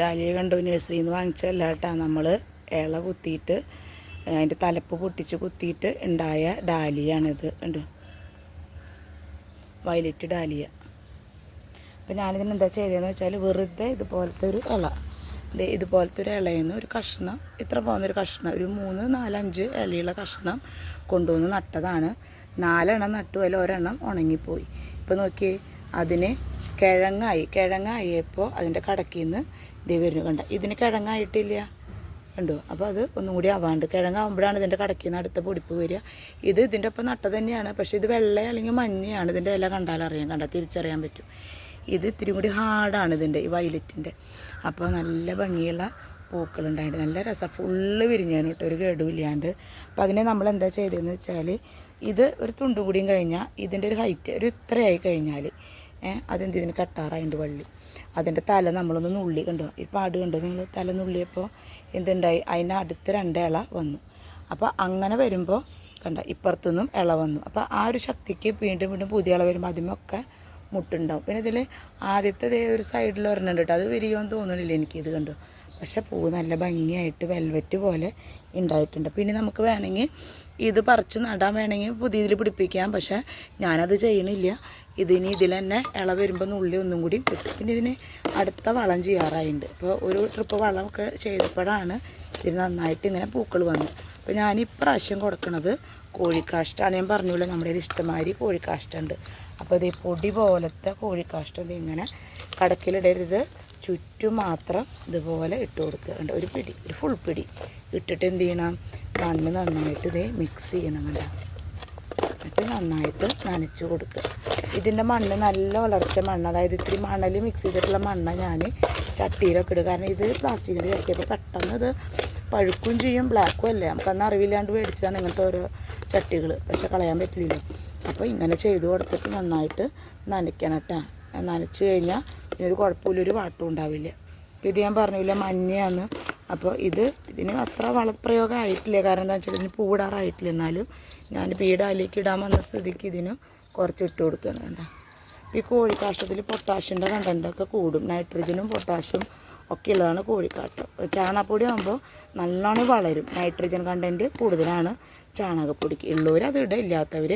Dahlia കണ്ടു നഴ്സറിയിൽ നിന്ന് വാങ്ങിച്ചല്ല കേട്ടോ. നമ്മൾ ഇള കുത്തിയിട്ട് അതിന്റെ തലപ്പ് പൊട്ടിച്ച് കുത്തിയിട്ട് ഉണ്ടായ ഡാലിയാണിത് കണ്ടു. Violet dahlia. അപ്പോൾ ഞാനിതിന് എന്താ ചെയ്തതെന്ന് വെച്ചാൽ വെറുതെ ഇതുപോലത്തെ ഒരു ഇല ഇതുപോലത്തെ ഒരു ഇലയിൽ നിന്ന് ഒരു കഷ്ണം ഇത്ര പോകുന്നൊരു കഷ്ണം ഒരു മൂന്ന് നാലഞ്ച് ഇലയുള്ള കഷ്ണം കൊണ്ടുവന്ന് നട്ടതാണ്. നാലെണ്ണം നട്ടു അതിൽ ഒരെണ്ണം ഉണങ്ങിപ്പോയി. ഇപ്പോൾ നോക്കിയേ അതിന് കിഴങ്ങായി കിഴങ്ങായപ്പോൾ അതിന്റെ കടക്കിൽ നിന്ന് ദേ വരുന്നു കണ്ട. ഇതിന് കിഴങ്ങായിട്ടില്ല. കണ്ടോ? അപ്പോൾ അത് ഒന്നും കൂടി ആവാണ്ട്. കിഴങ്ങാവുമ്പോഴാണ് ഇതിന്റെ കടക്കിൽ നിന്ന് അടുത്ത പൊടിപ്പ് വരിക. ഇത് ഇതിന്റെ ഒപ്പം നട്ട തന്നെയാണ്. പക്ഷേ ഇത് വെള്ള അല്ലെങ്കിൽ മഞ്ഞയാണ്. ഇതിന്റെ ഇല കണ്ടാൽ അറിയാം കണ്ടാൽ തിരിച്ചറിയാൻ പറ്റും. ഇത് ഇത്തിരി കൂടി ഹാർഡാണ് ഇതിന്റെ ഈ വയലറ്റിന്റെ അപ്പോൾ നല്ല ഭംഗിയുള്ള പൂക്കളുണ്ടായിട്ട് നല്ല രസം. ഫുള്ള് വിരിഞ്ഞാനും കേട്ടോ. ഒരു കേടുമില്ലാണ്ട് അപ്പം അതിനെ നമ്മൾ എന്താ ചെയ്തതെന്ന് വെച്ചാൽ ഇത് ഒരു തുണ്ടും കൂടിയും കഴിഞ്ഞാൽ ഇതിന്റെ ഒരു ഹൈറ്റ് ഒരു ഇത്രയായി കഴിഞ്ഞാൽ അതെന്ത് ഇതിന് കട്ടാറായിട്ടുണ്ട് വള്ളി. അതിന്റെ തല നമ്മളൊന്ന് നുള്ളി കണ്ടോ? ഈ പാട് കണ്ടോ നിങ്ങൾ തല നുള്ളിയപ്പോൾ എന്തുണ്ടായി? അതിന്റെ അടുത്ത് രണ്ട് ഇള വന്നു. അപ്പോൾ അങ്ങനെ വരുമ്പോൾ കണ്ട ഇപ്പുറത്തുനിന്നും ഇള വന്നു. അപ്പോൾ ആ ഒരു ശക്തിക്ക് വീണ്ടും വീണ്ടും പുതിയ ഇള വരുമ്പോൾ അതിമൊക്കെ മുട്ടുണ്ടാവും. പിന്നെ ഇതിൽ ആദ്യത്തെ ഒരു സൈഡിൽ ഒരെണ്ണം കേട്ടോ അത് വിരിയുമെന്ന് തോന്നുന്നില്ല എനിക്കിത് കണ്ടു? പക്ഷേ പൂ നല്ല ഭംഗിയായിട്ട് വെൽവെറ്റ് പോലെ ഉണ്ടായിട്ടുണ്ട് പിന്നെ നമുക്ക് വേണമെങ്കിൽ ഇത് പറിച്ച് നടാൻ വേണമെങ്കിൽ പുതിയതിൽ പിടിപ്പിക്കാം. പക്ഷേ ഞാനത് ചെയ്യണില്ല. ഇതിനി ഇതിൽ തന്നെ ഇള വരുമ്പോൾ ഉള്ളി ഒന്നും കൂടി കിട്ടും പിന്നെ ഇതിന് അടുത്ത വളം ചെയ്യാറായിട്ടുണ്ട് ഇപ്പോൾ ഒരു ട്രിപ്പ് വളമൊക്കെ ചെയ്തപ്പോഴാണ് ഇതിന് നന്നായിട്ട് ഇങ്ങനെ പൂക്കൾ വന്നു അപ്പോൾ ഞാൻ ഇപ്രാവശ്യം കൊടുക്കുന്നത് കോഴിക്കാഷ്ടാണ് ഞാൻ പറഞ്ഞല്ലോ നമ്മുടെ ഒരു ഇഷ്ടമാതിരി കോഴിക്കാഷ്ടമുണ്ട് അപ്പോൾ ഇത് പൊടി പോലത്തെ കോഴിക്കാഷ്ടം ഇത് ഇങ്ങനെ കടക്കിലിടരുത്. ചുറ്റും മാത്രം ഇതുപോലെ ഇട്ട് കൊടുക്കുക കണ്ടോ ഒരു പിടി ഒരു ഫുൾ പിടി. ഇട്ടിട്ട് എന്ത് ചെയ്യണം? മണ്ണ് നന്നായിട്ട് ഇതേ മിക്സ് ചെയ്യണം കണ്ടോ? എന്നിട്ട് നന്നായിട്ട് നനച്ച് കൊടുക്കുക. ഇതിന്റെ മണ്ണ് നല്ല ഉലർച്ച മണ്ണ്. അതായത് ഇത്തിരി മണൽ മിക്സ് ചെയ്തിട്ടുള്ള മണ്ണ ഞാൻ ചട്ടിയിലൊക്കെ ഇടുക. കാരണം ഇത് പ്ലാസ്റ്റിക്കിന്റെ ചട്ടിയപ്പോൾ പെട്ടെന്ന് ഇത് പഴുക്കും ചെയ്യും ബ്ലാക്കും അല്ലേ? നമുക്കന്ന് അറിവില്ലാണ്ട് മേടിച്ചതാണ് ഇങ്ങനത്തെ ഓരോ ചട്ടികൾ പക്ഷെ കളയാൻ പറ്റില്ലല്ലോ. അപ്പോൾ ഇങ്ങനെ ചെയ്ത് കൊടുത്തിട്ട് നന്നായിട്ട് നനയ്ക്കണം കേട്ടോ. നനച്ച് കഴിഞ്ഞാൽ ഇതിനൊരു കുഴപ്പമില്ല ഒരു വാട്ടവും ഉണ്ടാവില്ല. അപ്പോൾ ഇത് ഞാൻ പറഞ്ഞില്ല മഞ്ഞയാണ്. അപ്പോൾ ഇത് ഇതിന് അത്ര വളപ്രയോഗം ആയിട്ടില്ല. കാരണം എന്താ വെച്ചാൽ ഇതിന് പൂവിടാറായിട്ടില്ല. എന്നാലും ഞാൻ ഈ ഡാലിലേക്ക് ഇടാൻ വന്ന സ്ഥിതിക്ക് ഇതിന് കുറച്ച് ഇട്ട് കൊടുക്കുകയാണ് വേണ്ട ഈ കോഴിക്കാഷ്ടത്തിൽ പൊട്ടാഷ്യന്റെ കണ്ടന്റൊക്കെ കൂടും. നൈട്രജനും പൊട്ടാഷ്യം ഒക്കെ ഉള്ളതാണ് കോഴിക്കാട്ടം. ചാണകപ്പൊടി ആകുമ്പോൾ നല്ലോണം വളരും. നൈട്രജൻ കണ്ടന്റ് കൂടുതലാണ് ചാണകപ്പൊടിക്ക് ഉള്ളവർ അത് ഇടുക ഇല്ലാത്തവർ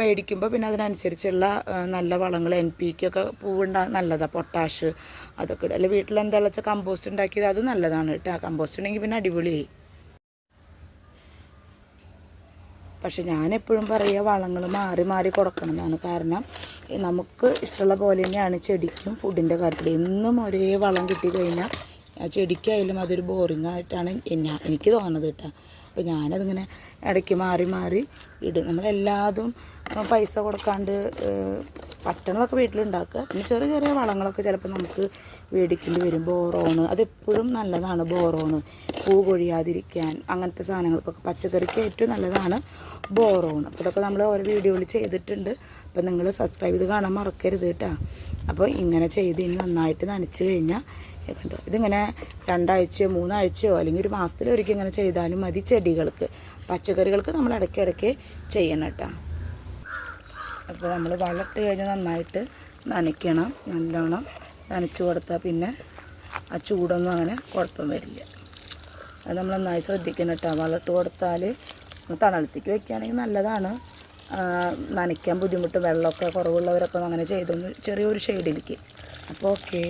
മേടിക്കുമ്പോൾ പിന്നെ അതിനനുസരിച്ചുള്ള നല്ല വളങ്ങൾ എൻ പി ഒക്കെ പൂവുണ്ടാ നല്ലതാണ് പൊട്ടാഷ് അതൊക്കെ ഇടുക അല്ലെങ്കിൽ വീട്ടിൽ വെച്ചാൽ കമ്പോസ്റ്റ് ഉണ്ടാക്കിയത് അത് നല്ലതാണ് കേട്ടോ കമ്പോസ്റ്റ് ഉണ്ടെങ്കിൽ പിന്നെ അടിപൊളിയായി. പക്ഷെ ഞാനെപ്പോഴും പറയുക വളങ്ങൾ മാറി മാറി കൊടുക്കണം എന്നാണ് കാരണം നമുക്ക് ഇഷ്ടമുള്ള പോലെ തന്നെയാണ് ചെടിക്കും ഫുഡിന്റെ കാര്യത്തിൽ എന്നും ഒരേ വളം കിട്ടിക്കഴിഞ്ഞാൽ ആ ചെടിക്കായാലും അതൊരു ബോറിംഗ് ആയിട്ടാണ് എനിക്ക് തോന്നുന്നത് കേട്ടോ. അപ്പോൾ ഞാനതിങ്ങനെ ഇടയ്ക്ക് മാറി മാറി ഇടും. നമ്മളെല്ലാതും പൈസ കൊടുക്കാണ്ട് പറ്റണതൊക്കെ വീട്ടിലുണ്ടാക്കുക. പിന്നെ ചെറിയ ചെറിയ വളങ്ങളൊക്കെ ചിലപ്പോൾ നമുക്ക് മേടിക്കേണ്ടി വരും. ബോറോണ് അതെപ്പോഴും നല്ലതാണ് ബോറോണ്. പൂ കൊഴിയാതിരിക്കാൻ അങ്ങനത്തെ സാധനങ്ങൾക്കൊക്കെ പച്ചക്കറിക്ക് ഏറ്റവും നല്ലതാണ് ബോറോണ്. അപ്പോൾ ഇതൊക്കെ നമ്മൾ ഓരോ വീഡിയോയിൽ ചെയ്തിട്ടുണ്ട്. അപ്പോൾ നിങ്ങൾ സബ്സ്ക്രൈബ് ചെയ്ത് കാണാൻ മറക്കരുത് കേട്ടോ. അപ്പോൾ ഇങ്ങനെ ചെയ്ത് ഇനി നന്നായിട്ട് നനച്ച് കഴിഞ്ഞാൽ കണ്ടോ ഇതിങ്ങനെ രണ്ടാഴ്ചയോ മൂന്നാഴ്ചയോ അല്ലെങ്കിൽ ഒരു മാസത്തിലൊരിക്കൽ ഇങ്ങനെ ചെയ്താലും മതി ചെടികൾക്ക്. പച്ചക്കറികൾക്ക് നമ്മൾ ഇടയ്ക്കിടയ്ക്ക് ചെയ്യണം കേട്ടോ. അപ്പോൾ നമ്മൾ വളർത്തി കഴിഞ്ഞാൽ നന്നായിട്ട് നനയ്ക്കണം. നല്ലോണം നനച്ച് കൊടുത്താൽ പിന്നെ ആ ചൂടൊന്നും അങ്ങനെ കുഴപ്പം വരില്ല. അത് നമ്മൾ നന്നായി ശ്രദ്ധിക്കണം കേട്ടോ. വളർത്ത് കൊടുത്താൽ തണലത്തേക്ക് വെക്കുകയാണെങ്കിൽ നല്ലതാണ്. നനയ്ക്കാൻ ബുദ്ധിമുട്ട് വെള്ളമൊക്കെ കുറവുള്ളവരൊക്കെ അങ്ങനെ ചെയ്തൊന്ന് ചെറിയൊരു ഷെയ്ഡിലേക്ക് അപ്പോൾ ഓക്കേ